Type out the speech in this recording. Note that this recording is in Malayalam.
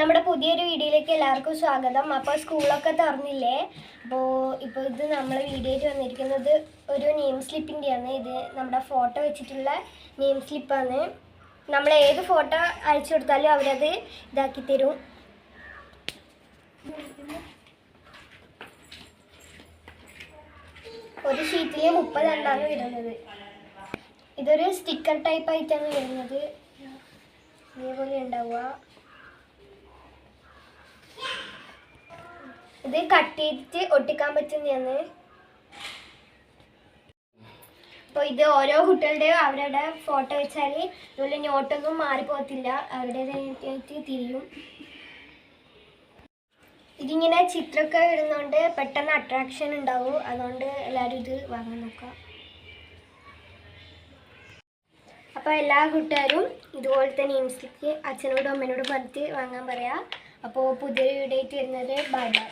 നമ്മുടെ പുതിയൊരു വീഡിയോയിലേക്ക് എല്ലാവർക്കും സ്വാഗതം. അപ്പോൾ സ്കൂളൊക്കെ തുറന്നില്ലേ? അപ്പോൾ ഇപ്പോൾ ഇത് നമ്മളെ വീഡിയോയിൽ വന്നിരിക്കുന്നത് ഒരു നെയിം സ്ലിപ്പിന്റെയാണ് ഇത് നമ്മുടെ ഫോട്ടോ വെച്ചിട്ടുള്ള നെയിം സ്ലിപ്പാണ് നമ്മൾ ഏത് ഫോട്ടോ അയച്ചു കൊടുത്താലും അവരത് ഇതാക്കി തരും. ഒരു ഷീറ്റിൽ മുപ്പതെണ്ണാണ് വരുന്നത്. ഇതൊരു സ്റ്റിക്കർ ടൈപ്പ് ആയിട്ടാണ് വരുന്നത്. ഇതേപോലെ ഉണ്ടാവുക. ഇത് കട്ട് ചെയ്തിട്ട് ഒട്ടിക്കാൻ പറ്റുന്നതാണ്. അപ്പോൾ ഇത് ഓരോ കുട്ടികളുടെയും അവരുടെ ഫോട്ടോ വെച്ചാൽ ഇതുപോലെ നോട്ടൊന്നും മാറിപ്പോകത്തില്ല. അവരുടേതായിട്ട് തിരിയും. ഇതിങ്ങനെ ചിത്രമൊക്കെ ഇടുന്നതുകൊണ്ട് പെട്ടെന്ന് അട്രാക്ഷൻ ഉണ്ടാവും. അതുകൊണ്ട് എല്ലാവരും ഇത് വാങ്ങാൻ നോക്കാം അപ്പോൾ എല്ലാ കൂട്ടുകാരും ഇതുപോലെ തന്നെ ഇൻസ്റ്റിക്ക് അച്ഛനോടും അമ്മനോടും പറഞ്ഞിട്ട് വാങ്ങാൻ പറയാം. അപ്പോൾ പുതിയ വീഡിയോ ആയിട്ട് വരുന്നത്. Bye bye